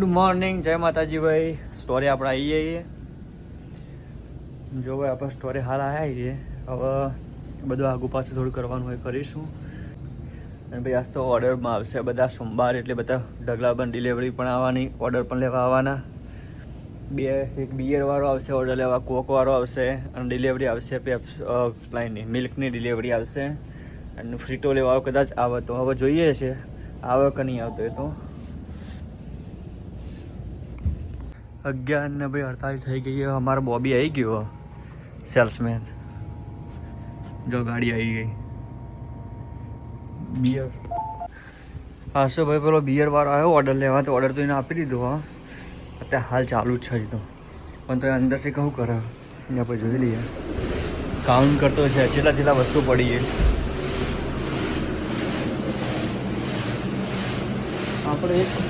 Good morning જય માતાજી ભાઈ સ્ટોરી આપણે આવી જઈએ જો ભાઈ, આપણે સ્ટોરી હાલ આવ્યા છીએ હવે બધું આગુ પાછું થોડું કરવાનું હોય, કરીશું. અને ભાઈ, આજ તો ઓર્ડરમાં આવશે બધા સોમવાર, એટલે બધા ઢગલા પણ ડિલિવરી પણ આવવાની ઓર્ડર પણ લેવા આવવાના. બે, એક બિયરવાળો આવશે ઓર્ડર લેવા કોકવાળો આવશે, અને ડિલિવરી આવશે પેપ્સ લાઈનની મિલ્કની ડિલિવરી આવશે. અને ફ્રીટો લેવાળો કદાચ આવે તો. હવે જોઈએ છે. આવે કે નહીં આવતો એ તો. અગિયાર ને ભાઈ અડતાલીસ થઈ ગઈ અમારો બોબી આવી ગયો. સેલ્સમેન જો ગાડી આવી ગઈ. બિયર હા, શું ભાઈ, પેલો બિયર વાળો આવ્યો ઓર્ડર લેવા, તો ઓર્ડર તો એને આપી દીધો અત્યારે હાલ ચાલુ જ છે તો. પણ તો અંદરથી કહું કરે. એને આપણે જોઈ લઈએ. કાઉન્ટ કરતો છે છેલ્લા છેલ્લા વસ્તુ પડી છે. આપણે એક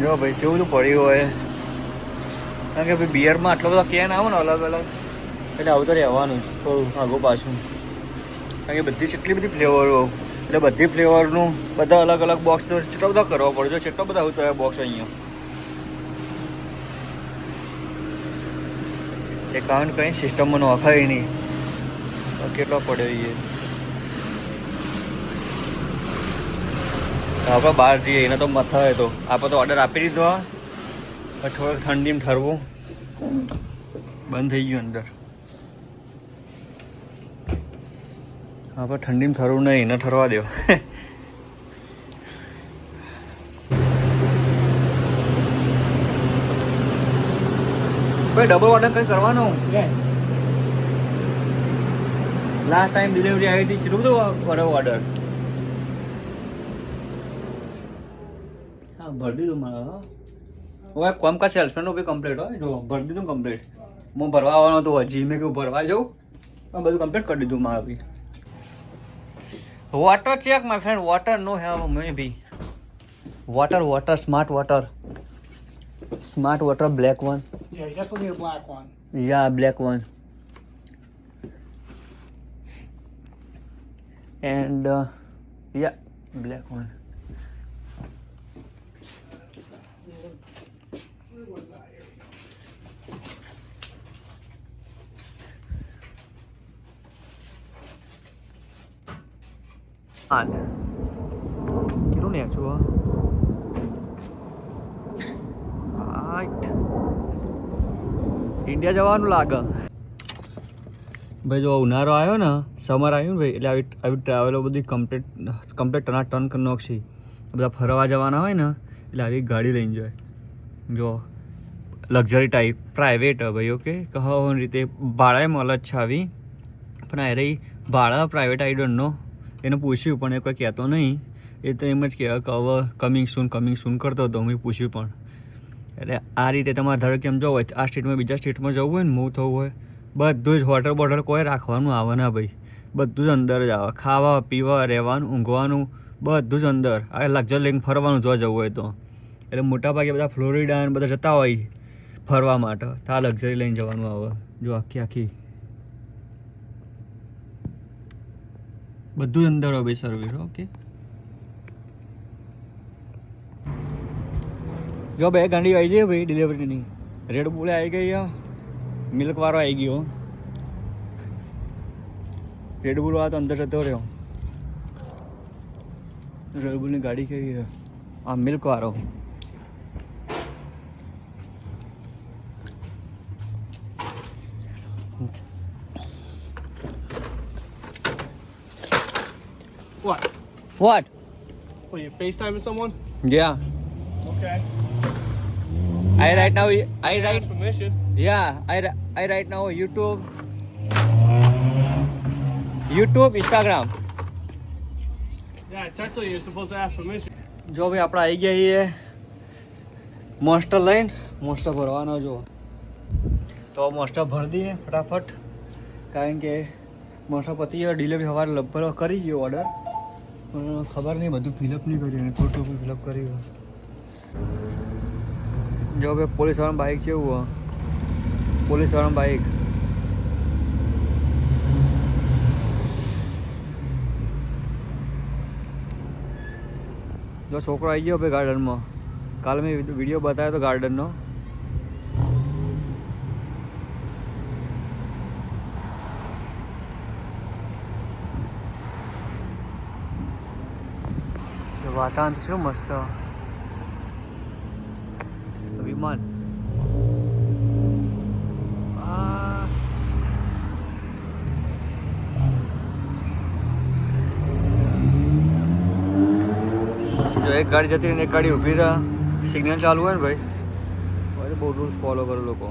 જો ભાઈ, જેવું બધું પડ્યું હોય. કારણ કે ભાઈ બિયરમાં આટલો બધો કેન આવે ને અલગ અલગ. એટલે આવું તો રહેવાનું જ, થોડું આગો પાછું. કારણ કે બધી જેટલી બધી ફ્લેવરો એટલે બધી ફ્લેવરનું બધા અલગ અલગ બોક્સ તો જેટલો બધો કરવો પડે છે કેટલો બધા આવતો બોક્સ અહીંયા. એ કારણ કંઈ સિસ્ટમમાં નોખાય નહીં. કેટલો પડ્યો એ. આપણે બહાર જઈએ એને તો મથા હોય તો. આપણે તો ઓર્ડર આપી દીધો. પણ થોડુંક ઠંડીમાં ઠરવું. બંધ થઈ ગયું અંદર. આપણે ઠંડીમાં ઠરવું નહીં એને ઠરવા દો ભાઈ ડબલ ઓર્ડર કંઈ કરવાનો? લાસ્ટ ટાઈમ ડિલિવરી આવી હતી કેટલું બધું ઓર્ડર ભરી દીધું મારે હા હવે કોમ કા સેલ્સમેનનું બી કમ્પ્લીટ હોય જો ભરી દીધું કમ્પ્લીટ હું ભરવા આવવાનો હતો હજી મેં કહ્યું ભરવા જાઉં પણ બધું કમ્પ્લીટ કરી દીધું મારે be water check my friend water no have maybe water water smart water smart water black one Yeah, definitely a black one. Yeah, black કેટલું ને છું આઠ ઇન્ડિયા જવાનું લાગે. ભાઈ, જો ઉનાળો આવ્યો ને સમર આવ્યું ને ભાઈ, એટલે આવી આવી ટ્રાવેલો બધી કમ્પ્લીટ કમ્પ્લીટ ટના ટર્ન કરી નાખશી. બધા ફરવા જવાના હોય ને, એટલે આવી ગાડી લઈને જાય. જો લક્ઝરી ટાઈપ પ્રાઇવેટ ભાઈ ઓકે કહો રીતે ભાડાએ મળે જ છે આવી. પણ આ ભાડા પ્રાઇવેટ આઈ ડોન્ટ નો એને પૂછ્યું પણ એ કોઈ કહેતો નહીં. એ તો એમ જ કે હવે કમિંગ સૂન કમિંગ સૂન કરતો હતો. મેં પૂછ્યું પણ. એટલે આ રીતે તમારે ધારો એમ જવું હોય આ સ્ટેટમાં બીજા સ્ટેટમાં જવું હોય ને મૂવ થવું હોય, બધું જ હોટલ બોટલ કોઈ રાખવાનું આવે ના ભાઈ. બધું જ અંદર જ આવે. ખાવા, પીવા, રહેવાનું, ઊંઘવાનું, બધું જ અંદર. આ લક્ઝર લઈને ફરવાનું જોવા જવું હોય તો. એટલે મોટાભાગે બધા ફ્લોરિડા બધા જતા હોય ફરવા માટે. તો આ લક્ઝરી લઈને જવાનું આવે. જો આખી આખી બધું જ અંદર હોય ભાઈ સર્વિસ ઓકે જો બે ગાડી આવી ગઈ ભાઈ ડિલિવરીની રેડ બુલે આવી ગઈ મિલ્ક વાળો આવી ગયો રેડ બુલ વાળો તો અંદર જતો રહ્યો રેડ બુલની ગાડી કેવી છે આ milk what What, you FaceTiming someone? Yeah. Okay. I right now I right permission. yeah I I right now YouTube YouTube Instagram Yeah, technically you're supposed to ask permission. જો ભાઈ આપણે આવી ગયા છીએ મોસ્ટર લઈને મોસ્ટર ભરવાનો જો તો મોસ્ટર ભરી દઈએ ફટાફટ કારણ કે મોસ્ટર પતી ગયો ડિલિવરી સવારે લગભગ કરી ગયો ઓર્ડર પણ ખબર નહીં, બધું ફિલઅપ નહીં કર્યું એને ખોટું ફિલઅપ કર્યું જો ભાઈ, પોલીસવાળાનું બાઇક છે એવું પોલીસવાળાનું બાઇક જો છોકરો આવી ગયો ભાઈ ગાર્ડનમાં કાલે મેં વીડિયો બતાવ્યો હતો ગાર્ડનનો વાતાવરણ તો મસ્ત વિમાન જો એક ગાડી જતી રહીને એક ગાડી ઊભી રહે સિગ્નલ ચાલુ હોય ને ભાઈ બહુ રૂલ્સ ફોલો કરે લોકો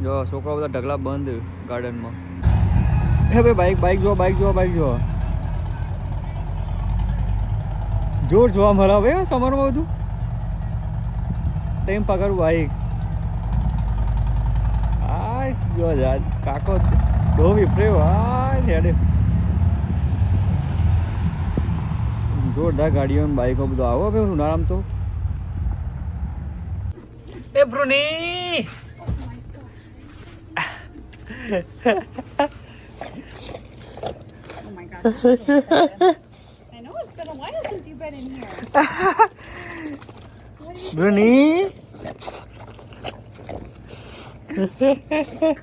જો છોકરા બધા ઢગલા બંધ ગાર્ડનમાં એ ભાઈ બાઇક બાઇક જો બાઇક જો બાઇક જો જોર જોવા મળે હવે સમરમાં બધું. ટાઈમ પકડવું બાઈક આ જો યાર કાકો બહુ વિપર્યો આ હેડે. જોરદાર ગાડીઓ બાઈકો બધું આવો હવે ઉનાળામાં તો. એ Brony Oh my gosh, right in here. Bruni.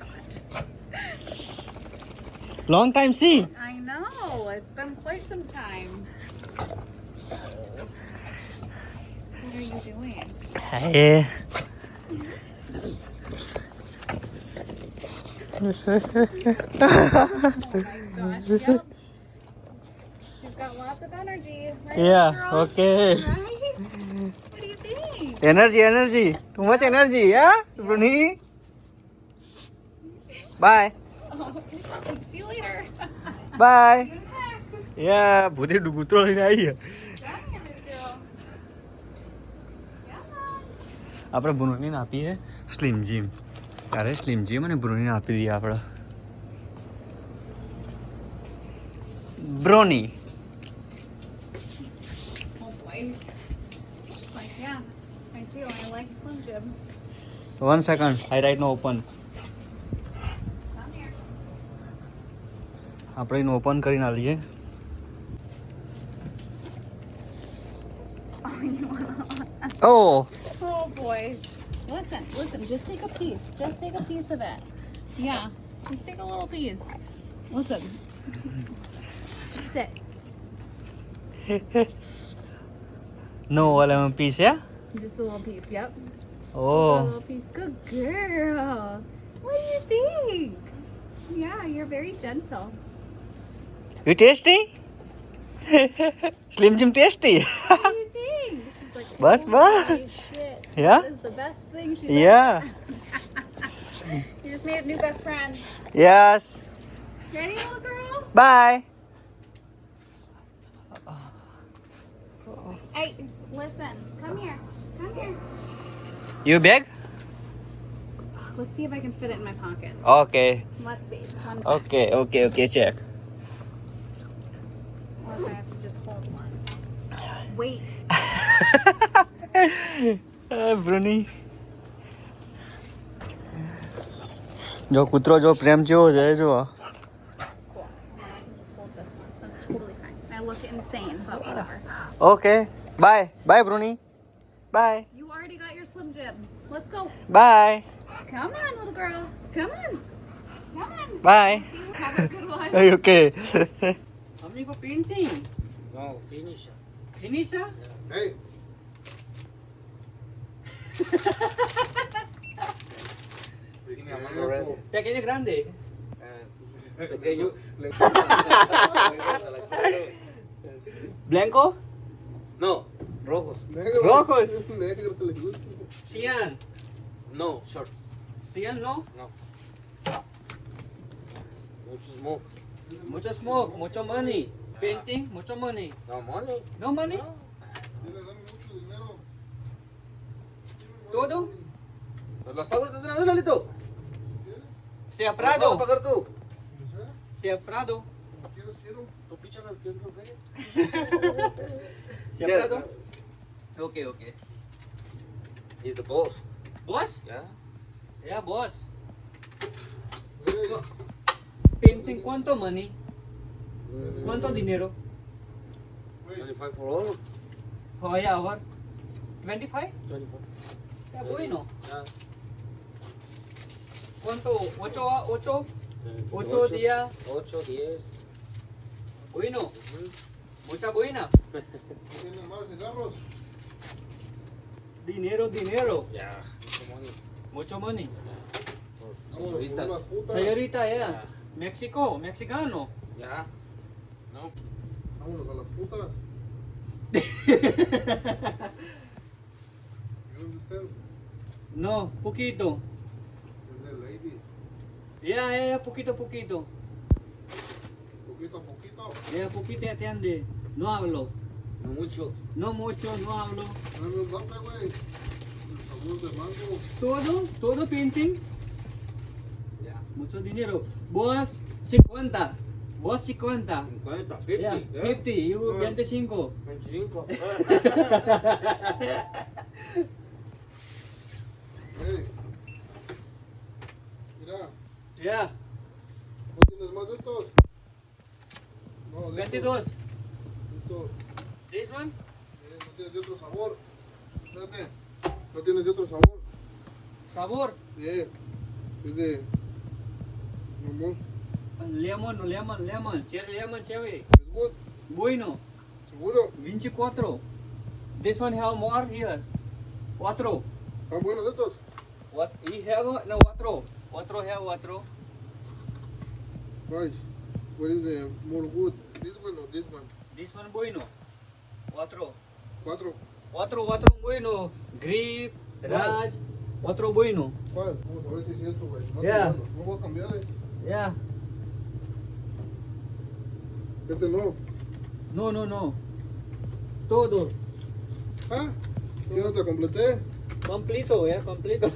Long time see. I know. It's been quite some time. What are you doing? Hey. oh my gosh. Yep. She's got lots of energy. Right, Yeah, girl? okay. Right? What do you think? Energy energy too much energy હા Bruni bye Oh, like, see you later. Bye Get back. યા ભૂતી કૂતરો લઈને આવી Down here, baby girl. Yeah. આપણે બ્રુનીને આપીએ slim gym ત્યારે slim gym અને બ્રુનીને આપી દઈએ આપણે બ્રોની Slim Jims. One second I right no open Come here. આપણે એને ઓપન કરીને આલીએ ઓ Oh boy. Listen, listen, just take a piece. Just take a piece of it. Yeah. Just take a little piece. Listen. Sit. નો ઓલા piece હે Just a little piece, yep. Oh. A little piece. Good girl. What do you think? Yeah, you're very gentle. You tasty? Slim Jim tasty. what do you think? She's like, oh. Shit. Yeah? This is the best thing she's Yeah. You just made a new best friend. Yes. Ready, little girl? Bye. Hey, listen. Come here. Come here. You bag Let's see if I can fit it in my pockets. Okay Let's see. One sec. Okay okay okay check Or if I have to just hold one. Wait. Bruni જો કૂતરો જો પ્રેમ જેવો છે જો Cool. And then I can just hold this one. That's totally fine. I look insane, but whatever. Okay bye bye Bruni Bye. You already got your Slim Jim. Let's go. Bye. Come on, little girl. Come on. Come on. Bye. Have a good one. Are you okay? How many go painting? No, finish. Finish? Yeah. Hey. Eh. Pequeño grande. Pequeño. Blanco? No. Rojos. Rojos. Negro le gusta. Cian. No, shorts. Cian no. No. Mucho smoke. Mucho smoke, mucho money. Painting, ah. mucho money. No money. No money. No. Le mucho dinero. ¿Todo? Pues ¿Los pagos de una vez, Lalito? Sea Prado. ¿Los pagar tú? No sé. Sea Prado. ¿Quieres, quiero? Tú pichas al que es café. Sea Prado. Okay, okay. He's the boss. Boss? Yeah? Yeah, boss. Painting, ¿cuánto money? ¿Cuánto dinero? 25 for all? Per hour? 25? 25. Yeah, bueno. Yeah. ¿Cuánto? ¿Ocho? ¿Ocho? Eh, Ocho días. 8, 10. Bueno. Mucha buena. ¿Tienen más cigarros? Dinero, dinero. Yeah. Mucho money. Mucho money. Señoritas. Señorita, yeah. Yeah. México, mexicano. Yeah. No. Vámonos a las putas. You understand? No, poquito. Es de ladies. Yeah, yeah, yeah, poquito, poquito. Poquito a poquito. Yeah, poquito atiende. No hablo. No mucho. No mucho, no hablo. Mango. Todo, todo painting. Yeah. Mucho dinero. Vos, 50. Vos, 50. 50, 50. Yeah, 50. You, Ah. 25. 25. Hey. Mira, Yeah, ¿no tienes más de estos? No, de 22. Estos. This one? Eh, no tienes de otro sabor. Espérate. No tienes de otro sabor. Sabor. Yeah. Es de. Vamos. Lemon, lemon, lemon. Cherry lemon, cherry. Es good. Bueno. Seguro. 24. This one have more here. Cuatro. ¿Están buenos estos? What? We have, no, cuatro. Cuatro have cuatro. Guys, what is the more good? This one or this one? This one bueno. Cuatro. Cuatro. Cuatro, cuatro bueno. Grip, Raj. Cuatro bueno. ¿Cuál? Vamos a ver si es cierto, güey. No, Yeah. no, no voy a cambiarle. Yeah. Este no. No, no, no. Todo. ¿Ah? ¿Qué no te completé? Completo, yeah, completo.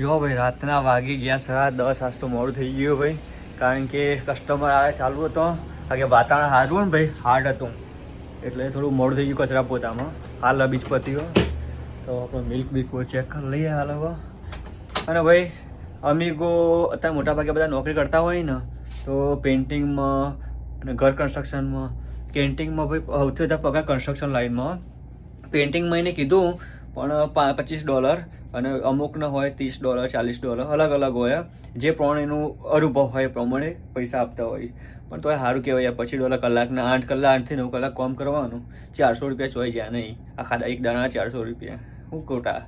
જો ભાઈ રાતના વાગી ગયા સાડા દસ આજ તો મોડું થઈ ગયું ભાઈ કારણ કે કસ્ટમર આવે ચાલુ હતો, કારણ વાતાવરણ સારું ને ભાઈ હાર્ડ હતું. એટલે થોડું મોડું થઈ ગયું કચરા પોતામાં. હાલ બીજ પતિઓ તો આપણે મિલ્ક બીક ચેક કરી લઈએ હાલ હવે. અને ભાઈ, અમીગો અત્યારે મોટાભાગે બધા નોકરી કરતા હોય ને, તો પેઇન્ટિંગમાં અને ઘર કન્સ્ટ્રક્શનમાં કેન્ટિંગમાં ભાઈ સૌથી વધારે પગાર કન્સ્ટ્રક્શન લાઇનમાં પેઇન્ટિંગમાં એને કીધું પણ પચીસ ડોલર અને અમુકનો હોય ત્રીસ ડોલર, ચાલીસ ડોલર, અલગ અલગ હોય જે પ્રમાણે એનું અનુભવ હોય એ પ્રમાણે પૈસા આપતા હોય. પણ તોય સારું કહેવાય પચીસ ડોલર કલાકના આઠ કલાક, આઠથી નવ કલાક કામ કરવાનું, ચારસો રૂપિયા ચોઈ જાય નહીં. આખા એક દાણા ચારસો રૂપિયા. હું ખોટા?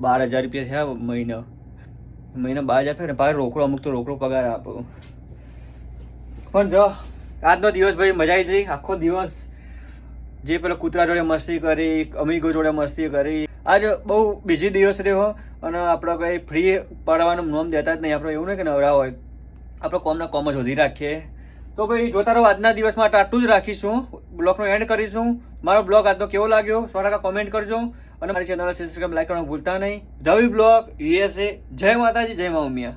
બાર હજાર રૂપિયા થયા મહિનો. મહિના બાર હજાર થયા ને પાછો રોકડો, અમુક તો રોકડો પગાર આપો. પણ જો, આજનો દિવસ ભાઈ મજા આવી જઈ આખો દિવસ જે પેલો કૂતરા જોડે મસ્તી કરી, અમીગો જોડે મસ્તી કરી. આજ બહુ બીજી દિવસ રહ્યો અને આપણે કંઈ ફ્રી પડવાનું નોમ દેતા જ નહીં. આપણે એવું નહીં કે નવરા હોય. આપણે કોમના કોમ જ વધી રાખીએ. તો ભાઈ જોતા રહો આજના દિવસ માટે આટલું જ રાખીશું. બ્લોગનો એન્ડ કરીશું. મારો બ્લોગ આજનો કેવો લાગ્યો, સો ટકા કોમેન્ટ કરજો. અને મારી ચેનલ સબસ્ક્રાઈબ લાઈક કરવાનું ભૂલતા નહીં. રવિ બ્લોગ યુએસએ જય માતાજી, જય મા ઉમિયા.